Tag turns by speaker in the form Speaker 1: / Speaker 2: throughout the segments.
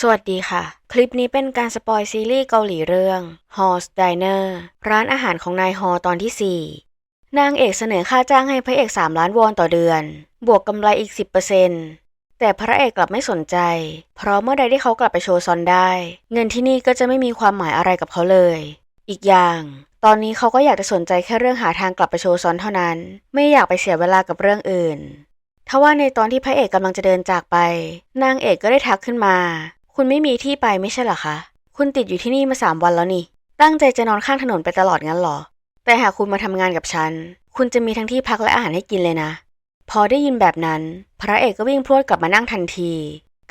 Speaker 1: สวัสดีค่ะ คลิปนี้เป็นการสปอยซีรีส์เกาหลีเรื่อง Hall's Diner ร้านอาหารของนายฮอตอนที่ 4 นางเอกเสนอค่าจ้างให้พระเอก 3 ล้านวอนต่อเดือน บวกกำไรอีก 10%แต่พระเอกกลับไม่สนใจ เพราะเมื่อใดที่เขากลับไปโชว์ซอนได้ เงินที่นี่ก็จะไม่มีความหมายอะไรกับเขาเลย อีกอย่าง ตอนนี้เขาก็อยากจะสนใจแค่เรื่องหาทางกลับไปโชว์ซอนเท่านั้น ไม่อยากไปเสียเวลากับเรื่องอื่นทว่าในตอนที่พระเอกกำลังจะเดินจากไป นางเอกก็ได้ทักขึ้นมา คุณไม่มีที่ไปไม่ใช่เหรอคะ คุณติดอยู่ที่นี่มาสามวันแล้วนี่ ตั้งใจจะนอนข้างถนนไปตลอดงั้นหรอ แต่หากคุณมาทำงานกับฉัน คุณจะมีทั้งที่พักและอาหารให้กินเลยนะ พอได้ยินแบบนั้น พระเอกก็วิ่งพรวดกลับมานั่งทันที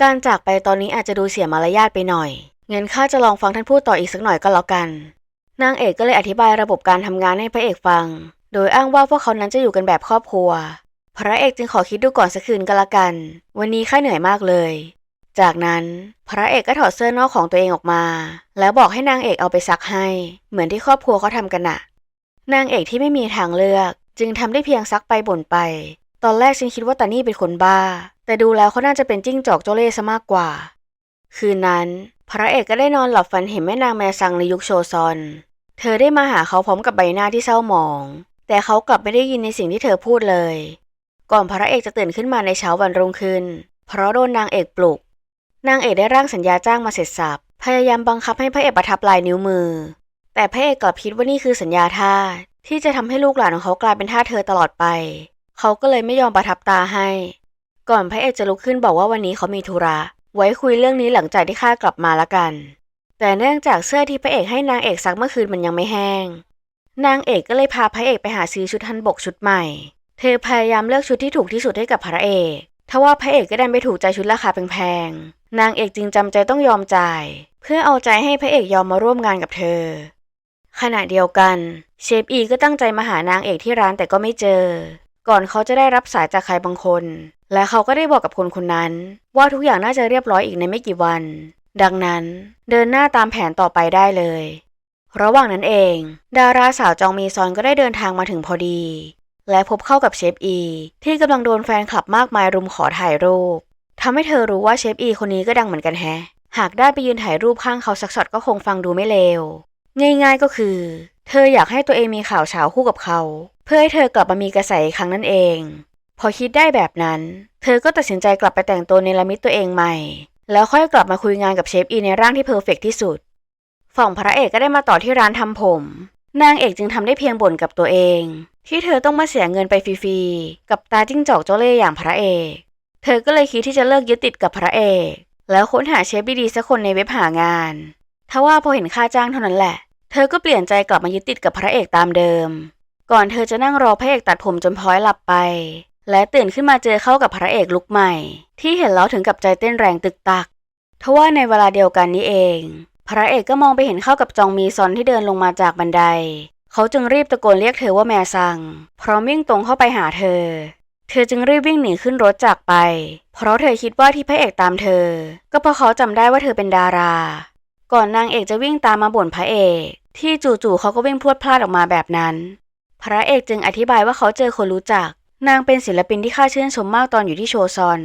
Speaker 1: การจากไปตอนนี้อาจจะดูเสียมารยาทไปหน่อย เงั้นข้าจะลองฟังท่านพูดต่ออีกสักหน่อยก็แล้วกัน นางเอกก็เลยอธิบายระบบการทำงานให้พระเอกฟัง โดยอ้างว่าพวกเขานั้นจะอยู่กันแบบครอบครัว พระเอกจึงขอคิดดูก่อนสักคืนก็แล้วกัน วันนี้ข้าเหนื่อยมากเลย จากนั้นพระเอกก็ถอดเสื้อนอกของตัวเองออกมา แล้วบอกให้นางเอกเอาไปซักให้ เหมือนที่ครอบครัวเขาทำกันน่ะนางเอกที่ไม่มีทางเลือก จึงทำได้เพียงซักไปบ่นไป ตอนแรกฉันคิดว่าตานี่เป็นคนบ้า แต่ดูแล้วเขาน่าจะเป็นจิ้งจอกโจเล่ซะมากกว่า คืนนั้น พระเอกก็ได้นอนหลับฝันเห็นแม่นางแมซังในยุคโชซอน เธอได้มาหาเขาพร้อมกับใบหน้าที่เศร้าหมอง แต่เขากลับไม่ได้ยินในสิ่งที่เธอพูดเลย ก่อนพระเอกจะตื่นขึ้นมาในเช้าวันรุ่งขึ้น เพราะโดนนางเอกปลุก นางเอกได้ร่างสัญญาจ้างมาเสร็จสับพยายามบังคับให้พระเอกประทับลายนิ้วมือ แต่พระเอกกลับคิดว่านี่คือสัญญาทาสที่จะทำให้ลูกหลานของเขากลายเป็นทาสเธอตลอดไป เขาก็เลยไม่ยอมประทับตาให้ ก่อนพระเอกจะลุกขึ้นบอกว่าวันนี้เขามีธุระ ไว้คุยเรื่องนี้หลังจากที่ข้ากลับมาละกัน แต่เนื่องจากเสื้อที่พระเอกให้นางเอกซักเมื่อคืนมันยังไม่แห้ง นางเอกก็เลยพาพระเอกไปหาซื้อชุดฮันบกชุดใหม่ เธอพยายามเลือกชุดที่ถูกที่สุดให้กับพระเอก ทว่าพระเอกก็ดันไปถูกใจชุดราคาแพงๆ นางเอกจึงจำใจต้องยอมจ่าย เพื่อเอาใจให้พระเอกยอมมาร่วมงานกับเธอ ขณะเดียวกัน เชฟอีก็ตั้งใจมาหานางเอกที่ร้านแต่ก็ไม่เจอ ก่อนเขาจะได้รับสายจากใครบางคน และเขาก็ได้บอกกับคนคนนั้น ว่าทุกอย่างน่าจะเรียบร้อยอีกในไม่กี่วัน ดังนั้นเดินหน้าตามแผนต่อไปได้เลย ระหว่างนั้นเอง ดาราสาวจองมีซอนก็ได้เดินทางมาถึงพอดี และพบเข้ากับเชฟอีที่กำลังโดนแฟนคลับมากมายรุมขอถ่ายรูปทำให้เธอรู้ว่าเชฟอีคนนี้ก็ดังเหมือนกันแฮะ หากได้ไปยืนถ่ายรูปข้างเขาสักช็อตก็คงฟังดูไม่เลว ง่ายๆก็คือ เธออยากให้ตัวเองมีข่าวเช้าคู่กับเขา เพื่อให้เธอกลับมามีกระแสอีกครั้งนั่นเอง พอคิดได้แบบนั้น เธอก็ตัดสินใจกลับไปแต่งตัวเนรมิตตัวเองใหม่ แล้วค่อยกลับมาคุยงานกับเชฟอีในร่างที่เพอร์เฟกต์ที่สุด ฝั่งพระเอกก็ได้มาต่อที่ร้านทำผม นางเอกจึงทำได้เพียงบ่นกับตัวเอง ที่เธอต้องมาเสียเงินไปฟรีๆ กับตาจิ้งจอกเจ้าเล่ห์อย่างพระเอก เธอก็เลยคิดที่จะเลิกยึดติดกับพระเอก แล้วค้นหาเชฟดีๆสักคนในเว็บหางานทว่าพอเห็นค่าจ้างเท่านั้นแหละ เธอก็เปลี่ยนใจกลับมายึดติดกับพระเอกตามเดิม ก่อนเธอจะนั่งรอพระเอกตัดผมจนพลอยหลับไป และตื่นขึ้นมาเจอเข้ากับพระเอกลุกใหม่ ที่เห็นแล้วถึงกับใจเต้นแรงตึกตักทว่าในเวลาเดียวกันนี้เอง พระเอกก็มองไปเห็นเข้ากับจองมีซอนที่เดินลงมาจากบันได เขาจึงรีบตะโกนเรียกเธอว่าแม่ซัง พร้อมวิ่งตรงเข้าไปหาเธอ เธอจึงรีบวิ่งหนีขึ้นรถจากไป เพราะเธอคิดว่าที่พระเอกตามเธอ ก็เพราะเขาจำได้ว่าเธอเป็นดารา ก่อนนางเอกจะวิ่งตามมาบ่นพระเอก ที่จู่ๆเขาก็วิ่งพรวดพลาดออกมาแบบนั้น พระเอกจึงอธิบายว่าเขาเจอคนรู้จัก นางเป็นศิลปินที่ข้าชื่นชมมากตอนอยู่ที่โชซอน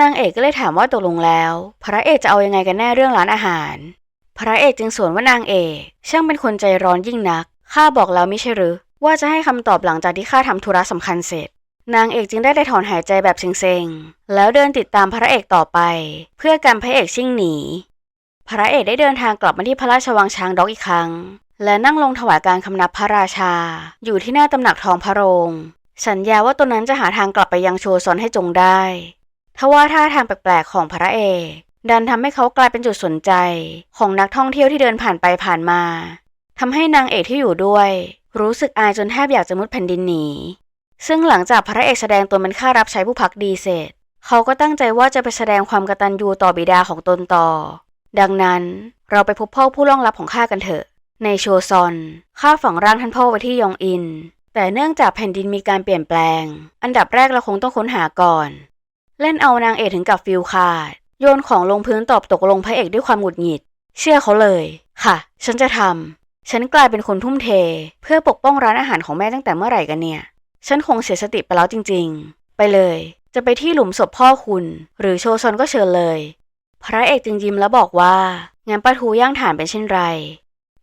Speaker 1: นางเอกก็เลยถามว่าตกลงแล้ว พระเอกจะเอายังไงกันแน่เรื่องร้านอาหารพระเอกจึงสวนว่านางเอกช่างเป็นคนใจร้อนยิ่งนัก ข้าบอกแล้วไม่ใช่หรือ ว่าจะให้คำตอบหลังจากที่ข้าทำธุระสำคัญเสร็จ นางเอกจึงได้ได้ถอนหายใจแบบเซ็งๆ แล้วเดินติดตามพระเอกต่อไป เพื่อกันพระเอกชิ่งหนี พระเอกได้เดินทางกลับมาที่พระราชวังช้างด็อกอีกครั้ง และนั่งลงถวายการคำนับพระราชา อยู่ที่หน้าตำหนักทองพระโรง สัญญาว่าตนนั้นจะหาทางกลับไปยังโชซอนให้จงได้ทว่าท่าทางแปลกๆของพระเอกดันทำให้เขากลายเป็นจุดสนใจ ของนักท่องเที่ยวที่เดินผ่านไปผ่านมา ทำให้นางเอกที่อยู่ด้วย รู้สึกอายจนแทบอยากจะมุดแผ่นดินหนี ซึ่งหลังจากพระเอกแสดงตนเป็นข้ารับใช้ผู้พักดีเสร็จ เขาก็ตั้งใจว่าจะไปแสดงความกตัญญูต่อบิดาของตนต่อ ดังนั้นเราไปพบพ่อผู้ล่วงลับของข้ากันเถอะ ในโชซอนข้าฝังร่างท่านพ่อไว้ที่ยองอิน แต่เนื่องจากแผ่นดินมีการเปลี่ยนแปลง อันดับแรกเราคงต้องค้นหาก่อน เล่นเอานางเอกถึงกับฟิลขาด โยนของลงพื้นตอบตกลงพระเอกด้วยความหงุดหงิด เชื่อเขาเลย ค่ะ ฉันจะทำ ฉันกลายเป็นคนทุ่มเท เพื่อปกป้องร้านอาหารของแม่ตั้งแต่เมื่อไหร่กันเนี่ย ฉันคงเสียสติไปแล้วจริง ๆ ไปเลย จะไปที่หลุมศพพ่อคุณ หรือโชซอนก็เชิญเลย พระเอกจึงยิ้มแล้วบอกว่างั้นปลาทูย่างถ่านเป็นเช่นไร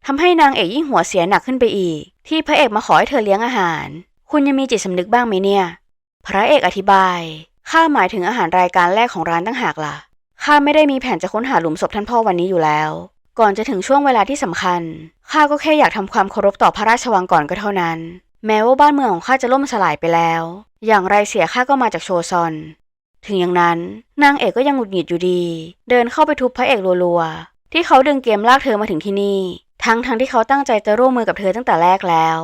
Speaker 1: ทำให้นางเอกยิ่งหัวเสียหนักขึ้นไปอีก ที่พระเอกมาขอให้เธอเลี้ยงอาหาร คุณยังมีจิตสำนึกบ้างไหมเนี่ย พระเอกอธิบายข้าหมายถึงอาหารรายการแรกของร้านตั้งหากล่ะข้าไม่ได้มีแผนจะค้นหาหลุมศพท่านพ่อวันนี้อยู่แล้ว ก่อนจะถึงช่วงเวลาที่สำคัญ ข้าก็แค่อยากทำความเคารพต่อพระราชวังก่อนก็เท่านั้น แม้ว่าบ้านเมืองของข้าจะล่มสลายไปแล้ว อย่างไรเสียข้าก็มาจากโชซอน ถึงอย่างนั้นนางเอกก็ยังหงุดหงิดอยู่ดี เดินเข้าไปทุบพระเอกรัวๆ ที่เขาดึงเกมลากเธอมาถึงที่นี่ ทั้งทั้งที่เขาตั้งใจจะร่วมมือกับเธอตั้งแต่แรกแล้ว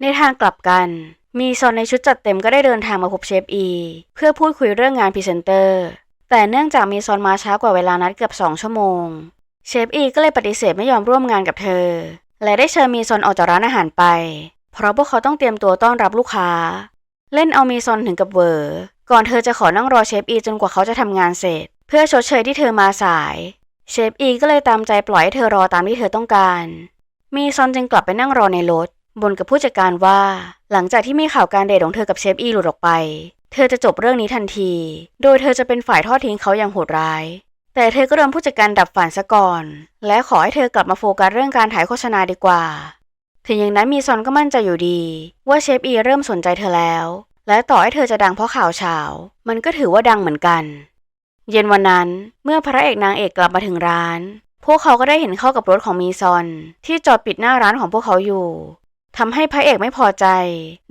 Speaker 1: ในทางกลับกัน มีซอนในชุดจัดเต็มก็ได้เดินทางมาพบเชฟอี เพื่อพูดคุยเรื่องงานพรีเซนเตอร์ แต่เนื่องจากมีซอนมาช้ากว่าเวลานัดเกือบสองชั่วโมง เชฟอีก็เลยปฏิเสธไม่ยอมร่วมงานกับเธอ และได้เชิญมีซอนออกจากร้านอาหารไป เพราะพวกเขาต้องเตรียมตัวต้อนรับลูกค้า เล่นเอามีซอนถึงกับเวอร์ก่อนเธอจะขอนั่งรอเชฟอีจนกว่าเขาจะทำงานเสร็จ เพื่อชดเชยที่เธอมาสาย เชฟอีก็เลยตามใจปล่อยให้เธอรอตามที่เธอต้องการ มีซอนจึงกลับไปนั่งรอในรถบนกับผู้จัดการว่า หลังจากที่มีข่าวการเดทของเธอกับเชฟอีหลุดออกไป เธอจะจบเรื่องนี้ทันที โดยเธอจะเป็นฝ่ายทอดทิ้งเขาอย่างโหดร้าย แต่เธอก็โดนผู้จัดการดับฝันซะก่อน และขอให้เธอกลับมาโฟกัสเรื่องการถ่ายโฆษณาดีกว่า ถึงอย่างนั้นมีซอนก็มั่นใจอยู่ดี ว่าเชฟอีเริ่มสนใจเธอแล้ว และต่อให้เธอจะดังเพราะข่าวเช้ามันก็ถือว่าดังเหมือนกัน เย็นวันนั้นเมื่อพระเอกนางเอกกลับมาถึงร้าน พวกเขาก็ได้เห็นเข้ากับรถของมีซอน ที่จอดปิดหน้าร้านของพวกเขาอยู่ทำให้พระเอกไม่พอใจ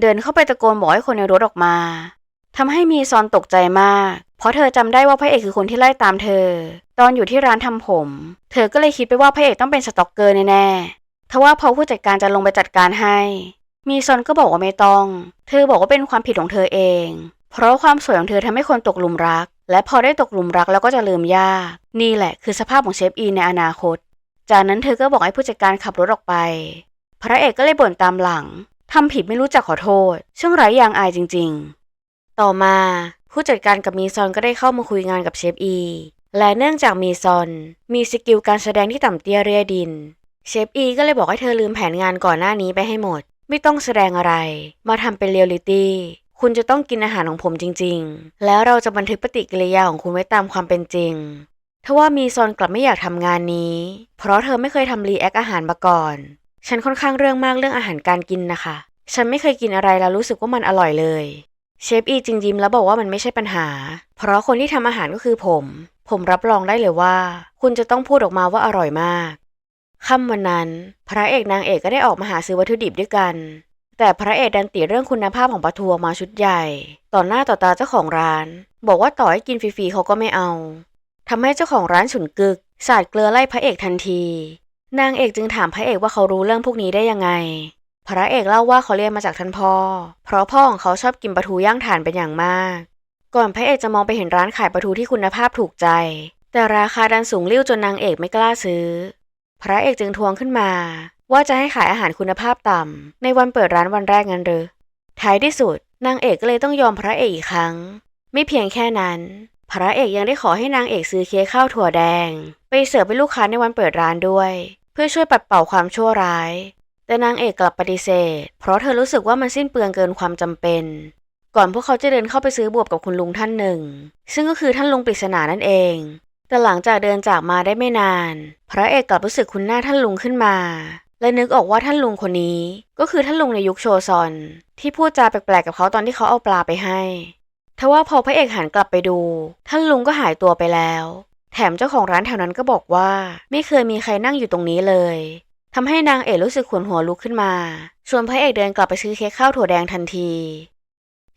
Speaker 1: เดินเข้าไปตะโกนบอกให้คนในรถออกมา ทำให้มีซอนตกใจมาก เพราะเธอจำได้ว่าพระเอกคือคนที่ไล่ตามเธอ ตอนอยู่ที่ร้านทำผม เธอก็เลยคิดไปว่าพระเอกต้องเป็นสต็อกเกอร์แน่ๆทว่าพอผู้จัดการจะลงไปจัดการให้ มีซอนก็บอกว่าไม่ต้อง เธอบอกว่าเป็นความผิดของเธอเอง เพราะความสวยของเธอทำให้คนตกหลุมรัก และพอได้ตกหลุมรักแล้วก็จะลืมยาก นี่แหละคือสภาพของเชฟอีในอนาคต จากนั้นเธอก็บอกให้ผู้จัดการขับรถออกไป พระเอกก็เลยบ่นตามหลังทำผิดไม่รู้จักขอโทษ ช่างไร้ยางอายจริง ๆ ต่อมาผู้จัดการกับมีซอนก็ได้เข้ามาคุยงานกับเชฟอี และเนื่องจากมีซอน มีสกิลการแสดงที่ต่ำเตี้ยเรียดิน เชฟอีก็เลยบอกให้เธอลืมแผนงานก่อนหน้านี้ไปให้หมด ไม่ต้องแสดงอะไร มาทำเป็นเรียลลิตี้ คุณจะต้องกินอาหารของผมจริง ๆ แล้วเราจะบันทึกปฏิกิริยาของคุณไว้ตามความเป็นจริงทว่ามีซอนกลับไม่อยากทำงานนี้ เพราะเธอไม่เคยทำรีแอคอาหารมาก่อน ฉันค่อนข้างเรื่องมากเรื่องอาหารการกินนะคะ ฉันไม่เคยกินอะไรแล้วรู้สึกว่ามันอร่อยเลย เชฟอีจึงยิ้มแล้วบอกว่ามันไม่ใช่ปัญหา เพราะคนที่ทำอาหารก็คือผม ผมรับรองได้เลยว่า คุณจะต้องพูดออกมาว่าอร่อยมากค่ำวันนั้น พระเอกนางเอกก็ได้ออกมาหาซื้อวัตถุดิบด้วยกัน แต่พระเอกดันติเรื่องคุณภาพของปลาทูออกมาชุดใหญ่ ต่อหน้าต่อตาเจ้าของร้าน บอกว่าต่อให้กินฟรีๆเขาก็ไม่เอาทำให้เจ้าของร้านฉุนกึก สาดเกลือไล่พระเอกทันที นางเอกจึงถามพระเอกว่าเขารู้เรื่องพวกนี้ได้ยังไง พระเอกเล่าว่าเขาเรียนมาจากท่านพ่อ เพราะพ่อของเขาชอบกินปลาทูย่างถ่านเป็นอย่างมาก ก่อนพระเอกจะมองไปเห็นร้านขายปลาทูที่คุณภาพถูกใจ แต่ราคาดันสูงริ่วจนนางเอกไม่กล้าซื้อ พระเอกจึงทวงขึ้นมา ว่าจะให้ขายอาหารคุณภาพต่ำในวันเปิดร้านวันแรกงั้นหรือท้ายที่สุดนางเอกก็เลยต้องยอมพระเอกอีกครั้ง ไม่เพียงแค่นั้น พระเอกยังได้ขอให้นางเอกซื้อเค้กข้าวถั่วแดง ไปเสิร์ฟให้ลูกค้าในวันเปิดร้านด้วย เพื่อช่วยปัดเป่าความชั่วร้าย แต่นางเอกกลับปฏิเสธ เพราะเธอรู้สึกว่ามันสิ้นเปลืองเกินความจำเป็น ก่อนพวกเขาจะเดินเข้าไปซื้อบวบกับคุณลุงท่านหนึ่ง ซึ่งก็คือท่านลุงปริศนานั่นเอง แต่หลังจากเดินจากมาได้ไม่นาน พระเอกกลับรู้สึกคุ้นหน้าท่านลุงขึ้นมา และนึกออกว่าท่านลุงคนนี้ ก็คือท่านลุงในยุคโชซอน ที่พูดจาแปลกๆกับเขาตอนที่เขาเอาปลาไปให้ทว่าพอพระเอกหันกลับไปดู ท่านลุงก็หายตัวไปแล้ว แถมเจ้าของร้านแถวนั้นก็บอกว่า ไม่เคยมีใครนั่งอยู่ตรงนี้เลย ทำให้นางเอกรู้สึกขวนหัวลุกขึ้นมาชวนพระเอกเดินกลับไปซื้อเค้กข้าวถั่วแดงทันที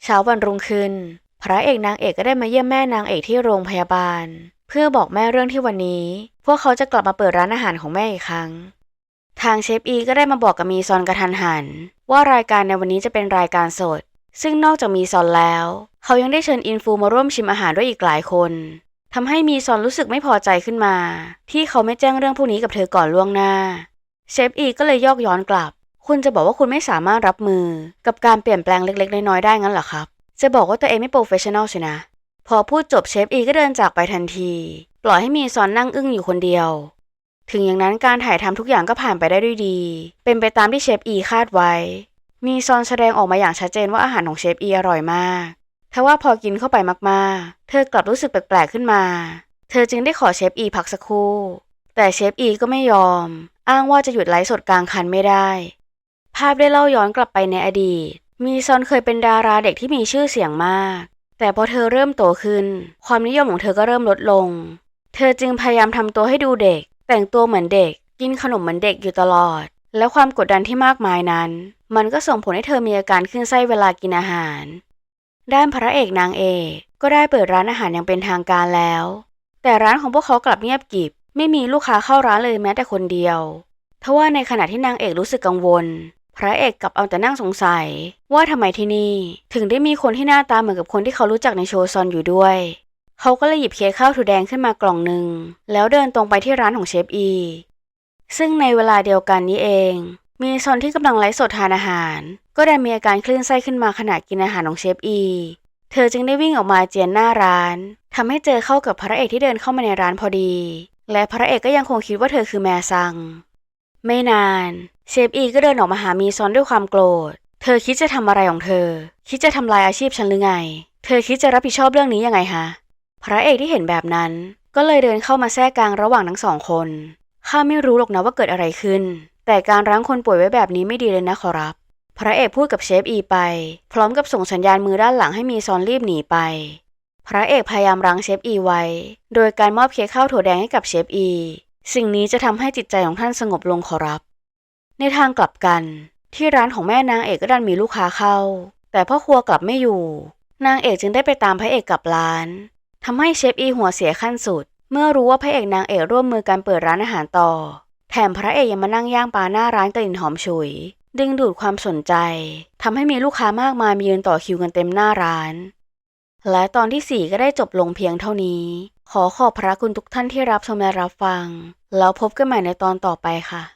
Speaker 1: เช้าวันรุ่งขึ้น พระเอกนางเอกก็ได้มาเยี่ยมแม่นางเอกที่โรงพยาบาล เพื่อบอกแม่เรื่องที่วันนี้ พวกเขาจะกลับมาเปิดร้านอาหารของแม่อีกครั้ง ทางเชฟอีก็ได้มาบอกกับมีซอนกระทันหัน ว่ารายการในวันนี้จะเป็นรายการสด ซึ่งนอกจากมีซอนแล้ว เขายังได้เชิญอินฟูมาร่วมชิมอาหารด้วยอีกหลายคนทำให้มีซอนรู้สึกไม่พอใจขึ้นมา ที่เขาไม่แจ้งเรื่องพวกนี้กับเธอก่อนล่วงหน้า เชฟอีก็เลยยอกย้อนกลับ คุณจะบอกว่าคุณไม่สามารถรับมือ กับการเปลี่ยนแปลงเล็ก ๆ น้อยๆได้งั้นเหรอครับ จะบอกว่าตัวเองไม่โปรเฟชชั่นอลสินะ พอพูดจบเชฟอีก็เดินจากไปทันที ปล่อยให้มีซอนนั่งอึ้งอยู่คนเดียว ถึงอย่างนั้นการถ่ายทำทุกอย่างก็ผ่านไปได้ด้วยดี เป็นไปตามที่เชฟอีคาดไว้ มีซอนแสดงออกมาอย่างชัดเจนว่าอาหารของเชฟอีอร่อยมากทว่าพอกินเข้าไปมากๆ เธอกลับรู้สึกแปลกๆขึ้นมา เธอจึงได้ขอเชฟอีพักสักครู่ แต่เชฟอีก็ไม่ยอม อ้างว่าจะหยุดไลฟ์สดกลางคันไม่ได้ ภาพได้เล่าย้อนกลับไปในอดีต มีซอนเคยเป็นดาราเด็กที่มีชื่อเสียงมาก แต่พอเธอเริ่มโตขึ้น ความนิยมของเธอก็เริ่มลดลง เธอจึงพยายามทำตัวให้ดูเด็ก แต่งตัวเหมือนเด็ก กินขนมเหมือนเด็กอยู่ตลอด และความกดดันที่มากมายนั้น มันก็ส่งผลให้เธอมีอาการขึ้นไส้เวลากินอาหาร ด้านพระเอกนางเอกก็ได้เปิดร้านอาหารอย่างเป็นทางการแล้ว แต่ร้านของพวกเขากลับเงียบกริบ ไม่มีลูกค้าเข้าร้านเลยแม้แต่คนเดียวทว่าในขณะที่นางเอกรู้สึกกังวล พระเอกกลับเอาแต่นั่งสงสัย ว่าทำไมที่นี่ ถึงได้มีคนที่หน้าตาเหมือนกับคนที่เขารู้จักในโชซอนอยู่ด้วย เขาก็เลยหยิบเค้กข้าวถั่วแดงขึ้นมากล่องหนึ่ง แล้วเดินตรงไปที่ร้านของเชฟอี ซึ่งในเวลาเดียวกันนี้เอง มีซอนที่กำลังไลฟ์สดทานอาหาร ก็ได้มีอาการคลื่นไส้ขึ้นมาขณะกินอาหารของเชฟอี เธอจึงได้วิ่งออกมาเจียนหน้าร้านทำให้เจอเข้ากับพระเอกที่เดินเข้ามาในร้านพอดี และพระเอกก็ยังคงคิดว่าเธอคือแมซัง ไม่นาน เชฟอีก็เดินออกมาหามีซอนด้วยความโกรธ เธอคิดจะทำอะไรของเธอ คิดจะทำลายอาชีพฉันหรือไง เธอคิดจะรับผิดชอบเรื่องนี้ยังไงฮะ พระเอกที่เห็นแบบนั้น ก็เลยเดินเข้ามาแทรกกลางระหว่างทั้งสองคน ข้าไม่รู้หรอกนะว่าเกิดอะไรขึ้น แต่การรั้งคนป่วยไว้แบบนี้ไม่ดีเลยนะขอรับ พระเอกพูดกับเชฟอีไป พร้อมกับส่งสัญญาณมือด้านหลังให้มีซอนรีบหนีไป พระเอกพยายามรั้งเชฟอีไว้ โดยการมอบเค้กข้าวถั่วแดงให้กับเชฟอี สิ่งนี้จะทำให้จิตใจของท่านสงบลงขอรับ ในทางกลับกัน ที่ร้านของแม่นางเอกก็ดันมีลูกค้าเข้า แต่พ่อครัวกลับไม่อยู่ นางเอกจึงได้ไปตามพระเอกกลับร้านทำให้เชฟอีหัวเสียขั้นสุด เมื่อรู้ว่าพระเอกนางเอกร่วมมือกันเปิดร้านอาหารต่อ แถมพระเอกยังมานั่งย่างปลาหน้าร้านกลิ่นหอมฉุย ดึงดูดความสนใจทำให้มีลูกค้ามากมายมายืนต่อคิวกันเต็มหน้าร้าน และตอนที่ 4 ก็ได้จบลงเพียงเท่านี้ ขอขอบพระคุณทุกท่านที่รับชมและรับฟัง แล้วพบกันใหม่ในตอนต่อไปค่ะ